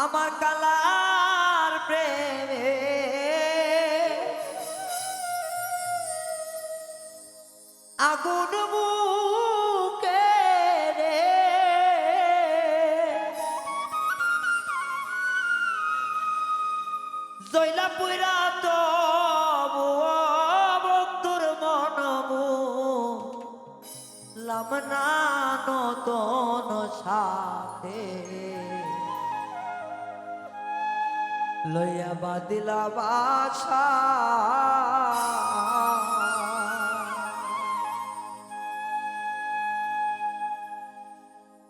আমার কালার প্রেমে। আগুন বুকে রে। জৈলা পুরা তো বন্ধুর মনবু লামনা নতন সাথে। লইয়া বাদিলা বাসা।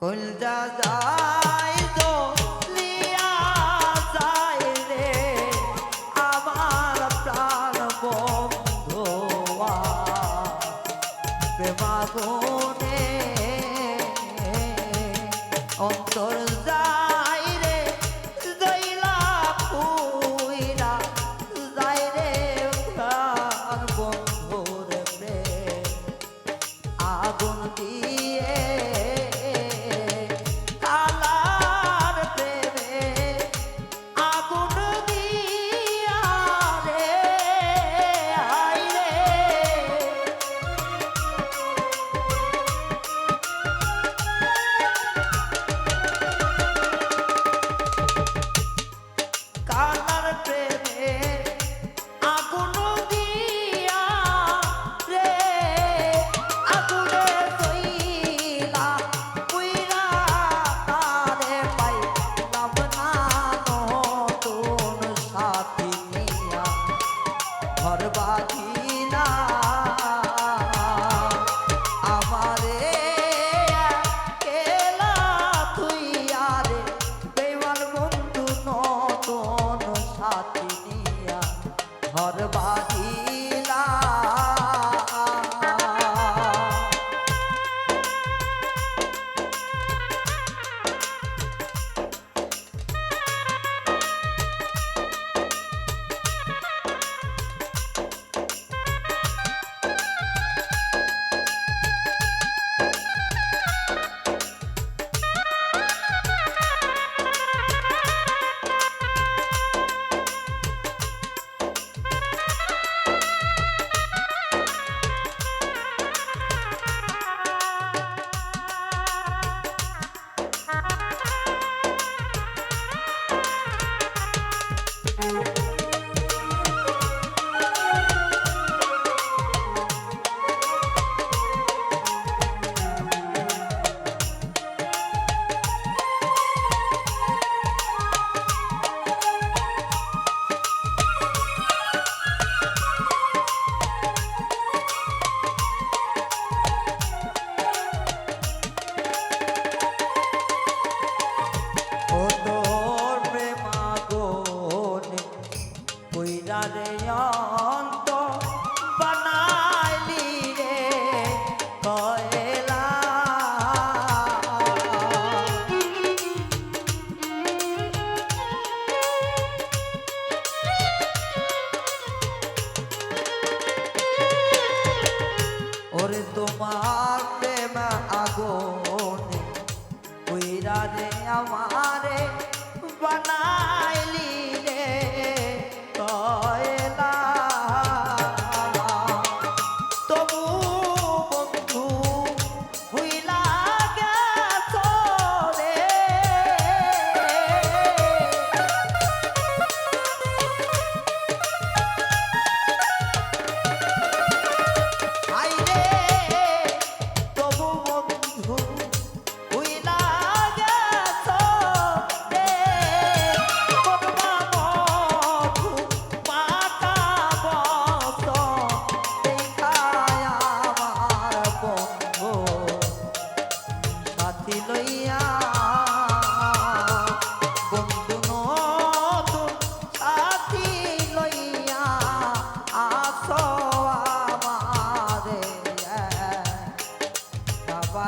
কলজা যা আগুন দিয়ে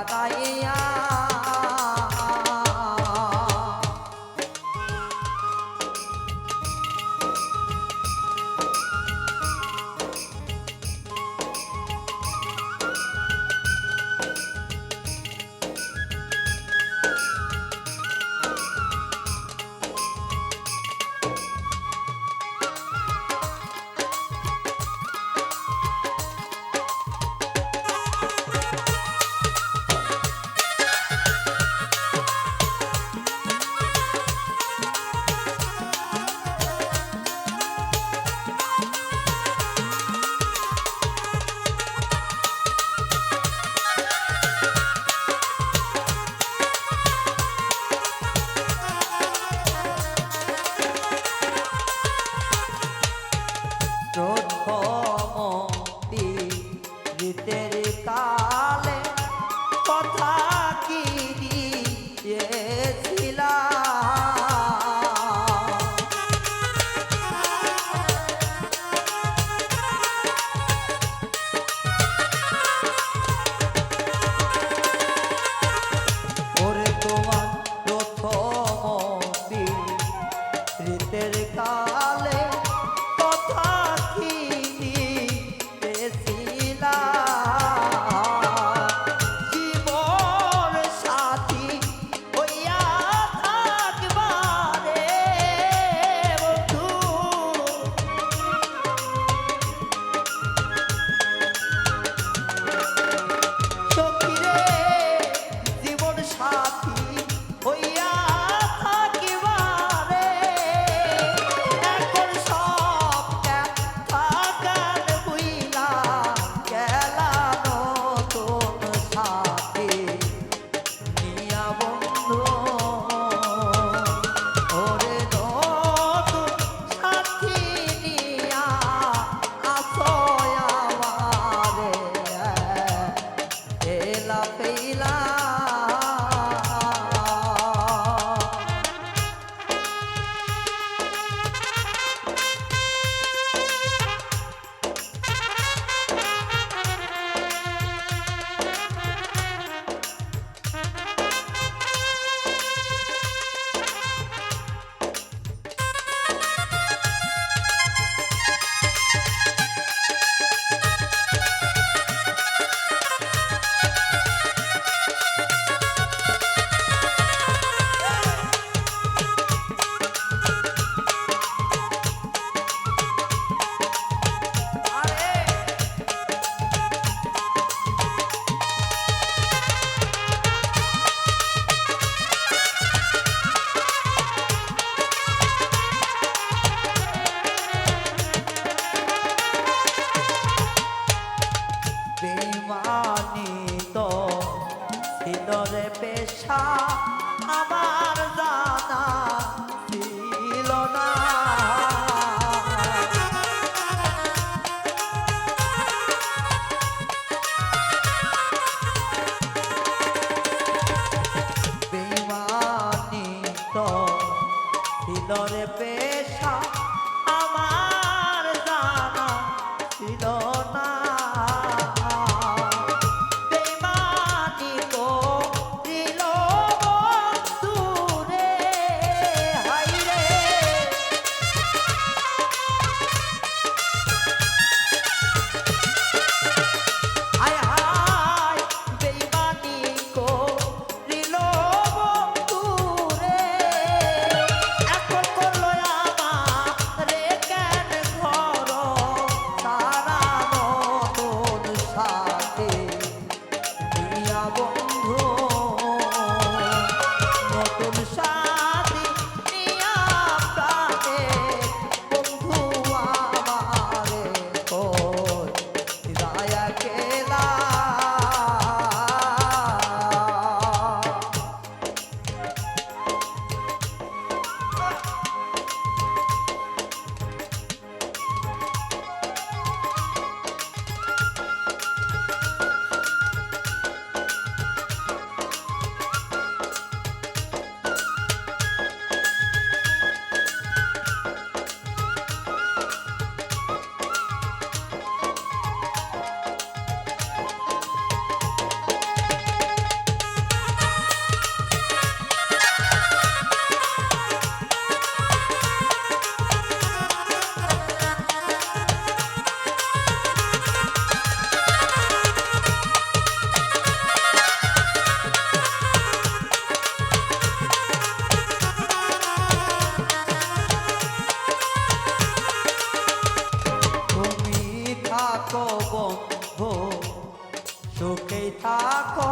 大衣 বেমানি তো ছিল রে পেশা চোখে থাকো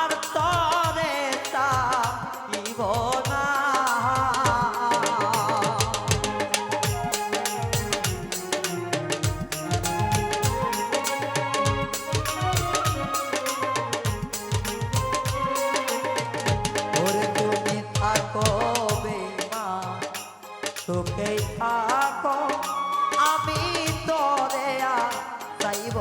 আর তরে থাকিব না। তোকে থাকো আমি তোরে চাইব